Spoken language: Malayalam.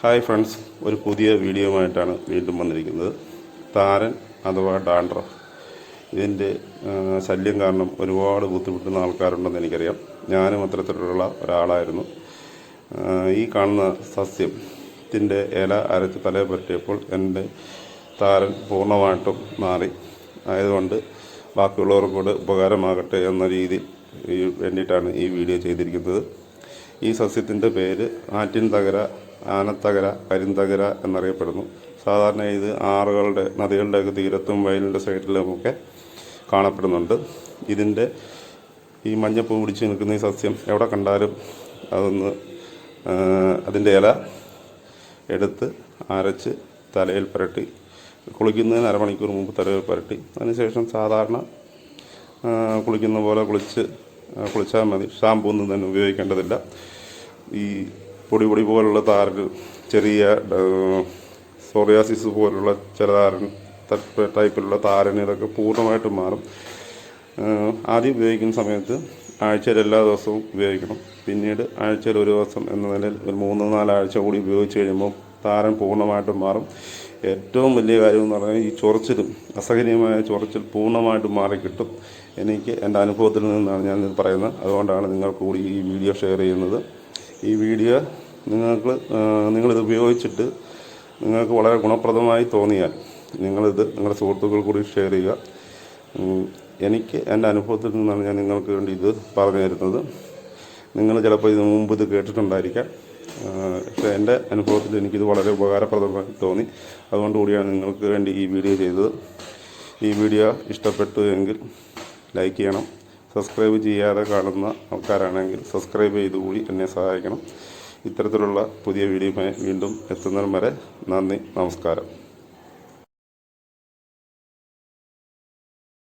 ഹായ് ഫ്രണ്ട്സ് ഒരു പുതിയ വീഡിയോയുമായിട്ടാണ് വീണ്ടും വന്നിരിക്കുന്നത്. താരൻ അഥവാ ഡാൻഡ്രഫ്. ഇതിന്റെ ശല്യം കാരണം ഒരുപാട് ബുദ്ധിമുട്ടുന്ന ആൾക്കാരുണ്ടെന്ന് എനിക്കറിയാം. ഞാനും അത്തരത്തിലുള്ള ഒരാളായിരുന്നു. ഈ കാണുന്ന സസ്യത്തിന്റെ ഇല അരച്ച് തലയെ പറ്റിയപ്പോൾ എന്റെ താരൻ പൂർണമായിട്ടും മാറി. ആയതുകൊണ്ട് ബാക്കിയുള്ളവർക്കും കൂടെ ഉപകാരമാകട്ടെ എന്ന രീതിയിൽ വേണ്ടിയിട്ടാണ് ഈ വീഡിയോ ചെയ്തിരിക്കുന്നത്. ഈ സസ്യത്തിന്റെ പേര് ആറ്റിൻ തകര ആനത്തകര കരിന്തകര എന്നറിയപ്പെടുന്നു. സാധാരണ ഇത് ആറുകളുടെ നദികളുടെയൊക്കെ തീരത്തും വയലിന്റെ സൈഡിലുമൊക്കെ കാണപ്പെടുന്നുണ്ട്. ഇതിന്റെ ഈ മഞ്ഞപ്പൂ പിടിച്ച് നിൽക്കുന്ന ഈ സസ്യം എവിടെ കണ്ടാലും അതൊന്ന് അതിന്റെ ഇല എടുത്ത് അരച്ച് തലയിൽ പുരട്ടി കുളിക്കുന്നതിന് അരമണിക്കൂർ മുമ്പ് തലയിൽ പുരട്ടി അതിനുശേഷം സാധാരണ കുളിക്കുന്ന പോലെ കുളിച്ച് കുളിച്ചാൽ മതി. ഷാമ്പൂ ഒന്നും തന്നെ ഉപയോഗിക്കേണ്ടതില്ല. ഈ പൊടി പൊടി പോലുള്ള താരൻ ചെറിയ സോറിയാസിസ് പോലുള്ള ചില താരൻ ടൈപ്പിലുള്ള താരൻ ഇതൊക്കെ പൂർണമായിട്ടും മാറും. ആദ്യം ഉപയോഗിക്കുന്ന സമയത്ത് ആഴ്ചയിൽ എല്ലാ ദിവസവും ഉപയോഗിക്കണം. പിന്നീട് ആഴ്ചയിൽ ഒരു ദിവസം എന്ന നിലയിൽ ഒരു മൂന്ന് നാലാഴ്ച കൂടി ഉപയോഗിച്ച് കഴിയുമ്പോൾ താരൻ പൂർണമായിട്ടും മാറും. ഏറ്റവും വലിയ കാര്യം എന്ന് പറഞ്ഞാൽ ഈ ചൊറിച്ചിലും അസഹനീയമായ ചൊറിച്ചിൽ പൂർണമായിട്ടും മാറിക്കിട്ടും എനിക്ക് എന്റെ അനുഭവത്തിൽ നിന്നാണ് ഞാനിത് പറയുന്നത്. അതുകൊണ്ടാണ് നിങ്ങൾ കൂടി ഈ വീഡിയോ ഷെയർ ചെയ്യുന്നത്. ഈ വീഡിയോ നിങ്ങൾക്ക് നിങ്ങളിത് ഉപയോഗിച്ചിട്ട് നിങ്ങൾക്ക് വളരെ ഗുണപ്രദമായി തോന്നിയാൽ നിങ്ങളിത് നിങ്ങളുടെ സുഹൃത്തുക്കൾ കൂടി ഷെയർ ചെയ്യുക. എനിക്ക് എന്റെ അനുഭവത്തിൽ നിന്നാണ് ഞാൻ നിങ്ങൾക്ക് വേണ്ടി ഇത് പറഞ്ഞു തരുന്നത്. നിങ്ങൾ ചിലപ്പോൾ ഇത് മുമ്പ് ഇത് കേട്ടിട്ടുണ്ടായിരിക്കാം. പക്ഷേ എന്റെ അനുഭവത്തിൽ എനിക്കിത് വളരെ ഉപകാരപ്രദമായി തോന്നി. അതുകൊണ്ട് കൂടിയാണ് നിങ്ങൾക്ക് വേണ്ടി ഈ വീഡിയോ ചെയ്തത്. ഈ വീഡിയോ ഇഷ്ടപ്പെട്ടു എങ്കിൽ ലൈക്ക് ചെയ്യണം. സബ്സ്ക്രൈബ് ചെയ്യാതെ കാണുന്ന ആൾക്കാരാണെങ്കിൽ സബ്സ്ക്രൈബ് ചെയ്തുകൂടി എന്നെ സഹായിക്കണം. ഇത്തരത്തിലുള്ള പുതിയ വീഡിയോയുമായി വീണ്ടും എത്തുന്നതിന് വരെ നന്ദി നമസ്കാരം.